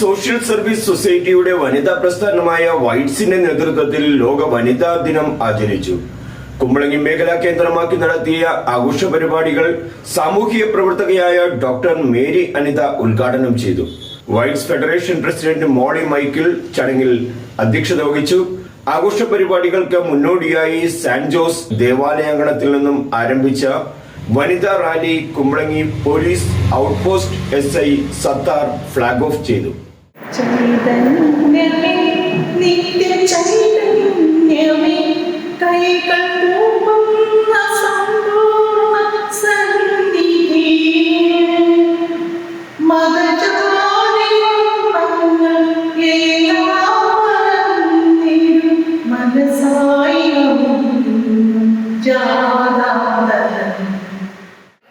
Social service സൊസൈറ്റിയുടെ വനിതാ പ്രസ്ഥാനമായ വൈറ്റ്സിന്റെ നേതൃത്വത്തിൽ ലോക വനിതാ ദിനം ആചരിച്ചു. കുമ്പളങ്ങി മേഖലാ കേന്ദ്രമാക്കി നടത്തിയ ആഘോഷ പരിപാടികൾ സാമൂഹിക പ്രവർത്തകയായ ഡോക്ടർ മേരി അനിത ഉദ്ഘാടനം ചെയ്തു. വൈറ്റ്സ് ഫെഡറേഷൻ പ്രസിഡന്റ് മോളി മൈക്കിൾ ചടങ്ങിൽ അധ്യക്ഷത വഹിച്ചു. ആഘോഷ പരിപാടികൾക്ക് മുന്നോടിയായി സാന്റ് ജോസ് ദേവാലയാങ്കണത്തിൽ നിന്നും ആരംഭിച്ച വനിതാ rally Kumbalangi police outpost S I Sathar flag off ചെയ്തു. ചൈതന്യമേ നിത്യ ചൈതന്യമേ കൈകൾ കൂപ്പുന്ന സമ്പൂർണ സന്നിധി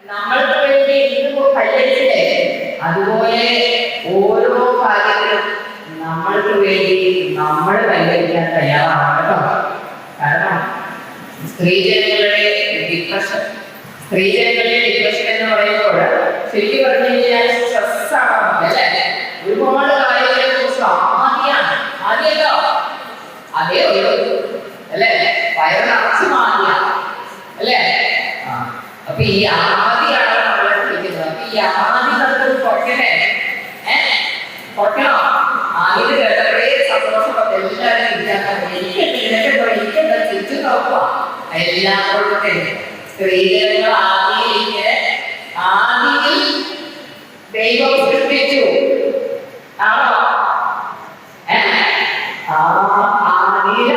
നമ്മൾക്ക് വേണ്ടി ഇന്ന് കല്ലടിച്ചില്ലേ അതുപോലെ ഓരോ കാര്യത്തിലും നമ്മൾക്ക് വേണ്ടി നമ്മൾ പരിഹരിക്കാൻ തയ്യാറാണ് കേട്ടോ. കാരണം സ്ത്രീജനങ്ങളുടെ ഡിപ്രഷൻ സ്ത്രീജനങ്ങളുടെ ഡിപ്രഷൻ എന്ന് പറയുമ്പോൾ ശരിക്കും പറഞ്ഞു കഴിഞ്ഞാൽ സ്ട്രെസ് ആണ് അല്ലേ? ഒരുപാട് കാര്യങ്ങളെ കുറിച്ച് ആദ്യമാണ്. ആദ്യമല്ലോ? അതേ ഉള്ളൂ. അല്ലേ? വയറ് നിറച്ച് മാറിയ. അല്ലേ. അപ്പൊ ഈ ആദിയാണ് നമ്മളെ വിളിക്കുന്നത് ഈ ആദി നമുക്ക് കുറയ്ക്കണേ ഏ കുറയ്ക്കണോ ആദ്യം കേട്ടപ്പോഴേ സന്തോഷപ്പെട്ട. എല്ലാവരും വിചാരിക്കാൻ എനിക്ക് നിനക്കെന്തോ എനിക്കെന്താ ചുറ്റും നോക്കുക എല്ലാം കൊണ്ടേ സ്ത്രീജനങ്ങൾ ആദിയിൽ ആദിയിൽ ദൈവം സൃഷ്ടിച്ചു ആണോ? ആദിയില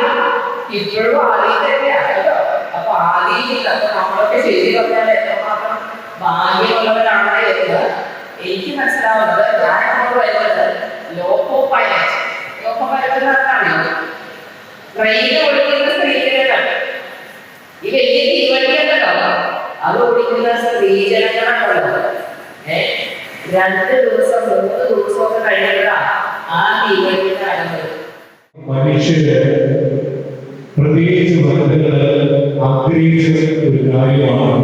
ഇപ്പോഴും ആദിയിൽ തന്നെയാണ് കേട്ടോ അപ്പൊ ആദിയിൽ അപ്പൊ നമ്മളൊക്കെ ശരി പറഞ്ഞാൽ എത്രമാത്രം ഭാഗ്യമുള്ളവരാണ് ട്രെയിൻ ഓടിക്കുന്ന സ്ത്രീജനങ്ങൾ. ഈ വലിയ തീവണ്ടിയുണ്ടല്ലോ അത് ഓടിക്കുന്ന സ്ത്രീജനങ്ങളാണുള്ളത് ഏ? രണ്ട് ദിവസം മൂന്ന് ദിവസമൊക്കെ കഴിയുമ്പോഴാണ് ആ തീവണ്ടി നടന്നത് മനുഷ്യര് പ്രത്യേകിച്ച് വനിതകൾ ആഗ്രഹിച്ച ഒരു കാര്യമാണ്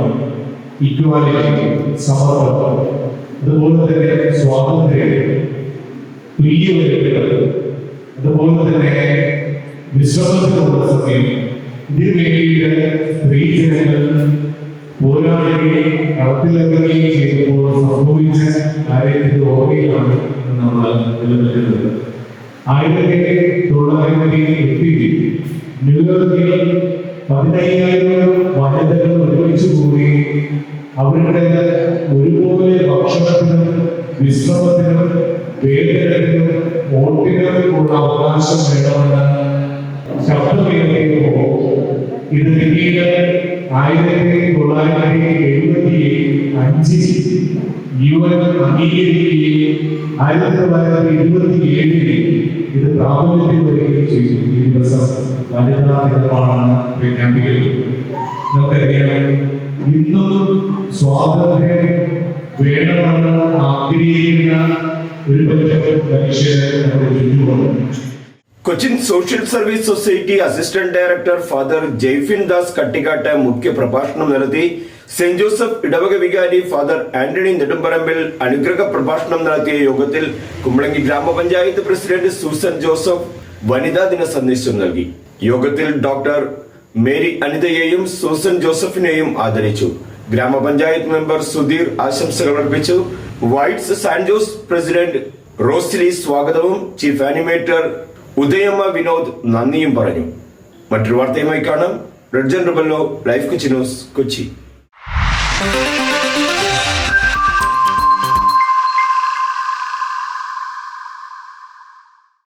ഇക്വാലിറ്റി സമത്വം അതുപോലെ തന്നെ സ്വാതന്ത്ര്യം തുല്യവരുകൾ അതുപോലെ തന്നെ വിശ്വാസത്തിനുള്ള സമയം. ഇതിനു വേണ്ടിയിട്ട് സ്ത്രീജനങ്ങൾ പോരാടുകയും കളത്തിലിറങ്ങുകയും ചെയ്തപ്പോൾ സംഭവിച്ച കാര്യത്തിന്റെ ഓർമ്മയിലാണ് നമ്മൾ നിലനിൽക്കുന്നത്. ആയിരത്തി തൊള്ളായിരത്തി എട്ടിൽ ന്യൂയോർക്കിൽ പതിനയ്യായിരം വനിതകൾ ഒരുമിച്ച് കൂടി അവരുടെ ഒരുപോലെ ഭക്ഷണത്തിനും വിശ്രമത്തിനും വേദനത്തിനും വോട്ടിനും ഉള്ള അവകാശം വേണമെന്ന് ശബ്ദമുയർത്തിയപ്പോൾ ഇത് പിന്നീട് ആയിരത്തി തൊള്ളായിരത്തി എഴുപത്തി അഞ്ചിൽ യു എൻ അംഗീകരിക്കുകയും ആയിരത്തി തൊള്ളായിരത്തി ഇരുപത്തി ഏഴിൽ ഇത് പ്രാബല്യത്തിൽ വരികയും ചെയ്തു ഈ ദിവസം വനിതാ ദിനമാണ് പ്രഖ്യാപിക്കുന്നത് ഇന്നും സ്വാതന്ത്ര്യം വേണമെന്ന് ആഗ്രഹിക്കുന്ന ഒരു പറ്റം മനുഷ്യരെ നമ്മുടെ ചുറ്റുമുണ്ട്. Cochin social service society assistant director father Jayfin Das Kattikkatt മുഖ്യ പ്രഭാഷണം നടത്തി. സെന്റ് ജോസഫ് ഇടവക വികാരി ഫാദർ ആന്റണി നെടുമ്പറമ്പിൽ അനുഗ്രഹ പ്രഭാഷണം നടത്തിയ യോഗത്തിൽ കുമ്പളങ്ങി ഗ്രാമപഞ്ചായത്ത് പ്രസിഡന്റ് സൂസൻ ജോസഫ് വനിതാ ദിന സന്ദേശം നൽകി. യോഗത്തിൽ ഡോക്ടർ മേരി അനിതയെയും സൂസൻ ജോസഫിനെയും ആദരിച്ചു. ഗ്രാമപഞ്ചായത്ത് മെമ്പർ സുധീർ ആശംസകൾ അർപ്പിച്ചു. വൈറ്റ്സ് സാൻജോസ് പ്രസിഡന്റ് റോസ്ലി സ്വാഗതവും ചീഫ് ആനിമേറ്റർ ഉദയമ്മ വിനോദ് നന്ദിയും പറഞ്ഞു. മറ്റൊരു വാർത്തയുമായി കാണാം. Redjan Rebello life Kochi news Kochi.